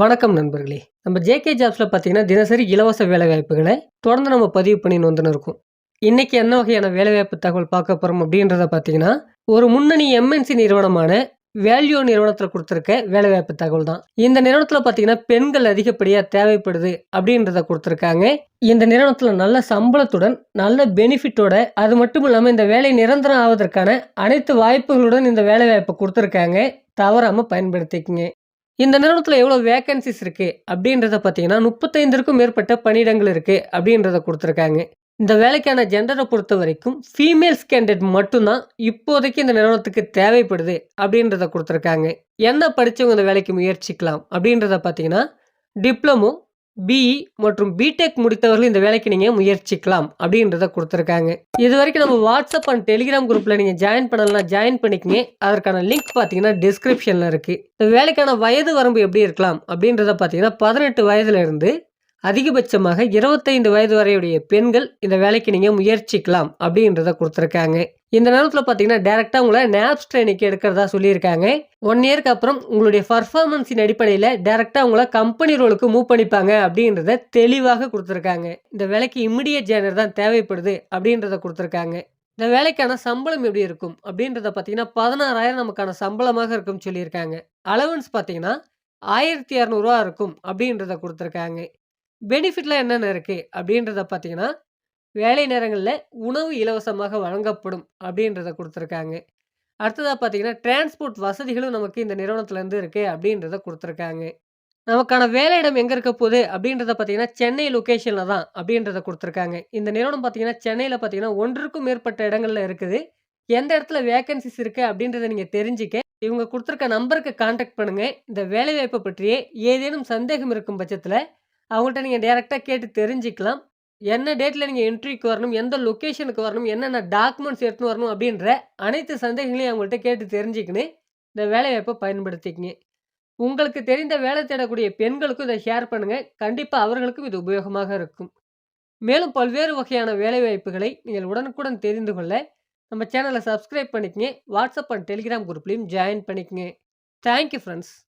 வணக்கம் நண்பர்களே. நம்ம ஜேகே ஜாப்ஸில் பார்த்தீங்கன்னா தினசரி இலவச வேலைவாய்ப்புகளை தொடர்ந்து நம்ம பதிவு பண்ணின்னு வந்துன்னு இருக்கோம். இன்னைக்கு என்ன வகையான வேலைவாய்ப்பு தகவல் பார்க்க போகிறோம் அப்படின்றத பார்த்தீங்கன்னா ஒரு முன்னணி எம்என்சி நிறுவனமான வேல்யூ நிறுவனத்தில் கொடுத்துருக்க வேலைவாய்ப்பு தகவல் தான். இந்த நிறுவனத்தில் பார்த்தீங்கன்னா பெண்கள் அதிகப்படியாக தேவைப்படுது அப்படின்றத கொடுத்துருக்காங்க. இந்த நிறுவனத்தில் நல்ல சம்பளத்துடன் நல்ல பெனிஃபிட்டோட அது மட்டும் இல்லாமல் இந்த வேலை நிரந்தரம் ஆவதற்கான அனைத்து வாய்ப்புகளுடன் இந்த வேலைவாய்ப்பை கொடுத்துருக்காங்க. தவறாமல் பயன்படுத்திக்கங்க. இந்த நிறுவனத்தில் எவ்வளோ வேகன்சிஸ் இருக்குது அப்படின்றத பார்த்தீங்கன்னா முப்பத்தைந்திற்கும் மேற்பட்ட பணியிடங்கள் இருக்குது அப்படின்றத கொடுத்துருக்காங்க. இந்த வேலைக்கான ஜெண்டரை பொறுத்த வரைக்கும் ஃபீமேல்ஸ் கேண்டிடேட் மட்டும்தான் இப்போதைக்கு இந்த நிறுவனத்துக்கு தேவைப்படுது அப்படின்றத கொடுத்துருக்காங்க. என்ன படித்தவங்க இந்த வேலைக்கு முயற்சிக்கலாம் அப்படின்றத பார்த்தீங்கன்னா டிப்ளமோ பிஇ மற்றும் பிடெக் முடித்தவர்கள் இந்த வேலைக்கு நீங்கள் முயற்சிக்கலாம் அப்படின்றத கொடுத்துருக்காங்க. இது வரைக்கும் நம்ம வாட்ஸ்அப் அண்ட் டெலிகிராம் குரூப்பில் நீங்கள் ஜாயின் பண்ணலாம் ஜாயின் பண்ணிக்கங்க. அதற்கான லிங்க் பார்த்தீங்கன்னா டிஸ்கிரிப்ஷனில் இருக்குது இந்த வேலைக்கான வயது வரம்பு எப்படி இருக்கலாம் அப்படின்றத பார்த்தீங்கன்னா பதினெட்டு வயதுலேருந்து அதிகபட்சமாக இருபத்தைந்து வயது வரையுடைய பெண்கள் இந்த வேலைக்கு நீங்கள் முயற்சிக்கலாம் அப்படின்றத கொடுத்துருக்காங்க. இந்த நேரத்தில் பார்த்தீங்கன்னா டேரெக்டாக உங்களை நேப்ஸ் ட்ரைனிங்க்கு எடுக்கிறதா சொல்லியிருக்காங்க. ஒன் இயர்க்கு அப்புறம் உங்களுடைய பர்ஃபார்மன்ஸின் அடிப்படையில் டேரெக்டாக உங்களை கம்பெனி ரோலுக்கு மூவ் பண்ணிப்பாங்க அப்படின்றத தெளிவாக கொடுத்துருக்காங்க. இந்த வேலைக்கு இம்மிடியட் ஜேனர் தான் தேவைப்படுது அப்படின்றத கொடுத்துருக்காங்க. இந்த வேலைக்கான சம்பளம் எப்படி இருக்கும் அப்படின்றத பார்த்தீங்கன்னா பதினாறாயிரம் நமக்கான சம்பளமாக இருக்கும்னு சொல்லியிருக்காங்க. அலவன்ஸ் பார்த்தீங்கன்னா ஆயிரத்தி இரநூறுவா இருக்கும் அப்படின்றத கொடுத்துருக்காங்க. பெனிஃபிட்லாம் என்னென்ன இருக்குது அப்படின்றத பார்த்தீங்கன்னா வேலை நேரங்களில் உணவு இலவசமாக வழங்கப்படும் அப்படின்றத கொடுத்துருக்காங்க. அடுத்ததாக பார்த்தீங்கன்னா டிரான்ஸ்போர்ட் வசதிகளும் நமக்கு இந்த நிறுவனத்துலேருந்து இருக்குது அப்படின்றத கொடுத்துருக்காங்க. நமக்கான வேலையிடம் எங்கே இருக்க போகுது? அப்படின்றத பார்த்தீங்கன்னா சென்னை லொக்கேஷனில் தான் அப்படின்றத கொடுத்துருக்காங்க. இந்த நிறுவனம் பார்த்தீங்கன்னா சென்னையில் பார்த்தீங்கன்னா ஒன்றுக்கும் மேற்பட்ட இடங்களில் இருக்குது. எந்த இடத்துல வேகன்சிஸ் இருக்குது அப்படின்றத நீங்கள் தெரிஞ்சிக்க இவங்க கொடுத்துருக்க நம்பருக்கு காண்டாக்ட் பண்ணுங்கள் இந்த வேலைவாய்ப்பை பற்றியே ஏதேனும் சந்தேகம் இருக்கும் பட்சத்தில் அவங்கள்ட்ட நீங்கள் டேரெக்டாக கேட்டு தெரிஞ்சுக்கலாம். என்ன டேட்டில் நீங்கள் என்ட்ரிக்கு வரணும் எந்த லொக்கேஷனுக்கு வரணும் என்னென்ன டாக்குமெண்ட்ஸ் எடுத்துன்னு வரணும் அப்படின்ற அனைத்து சந்தேகங்களையும் அவங்கள்ட்ட கேட்டு தெரிஞ்சுக்கின்னு இந்த வேலைவாய்ப்பை பயன்படுத்திக்கிங்க. உங்களுக்கு தெரிந்த வேலை தேடக்கூடிய பெண்களுக்கும் இதை ஷேர் பண்ணுங்கள் கண்டிப்பாக அவர்களுக்கும் இது உபயோகமாக இருக்கும். மேலும் பல்வேறு வகையான வேலைவாய்ப்புகளை நீங்கள் உடனுக்குடன் தெரிந்து கொள்ள நம்ம சேனலை சப்ஸ்கிரைப் பண்ணிக்கங்க. வாட்ஸ்அப் அண்ட் டெலிகிராம் குரூப்லேயும் ஜாயின் பண்ணிக்கங்க. Thank you friends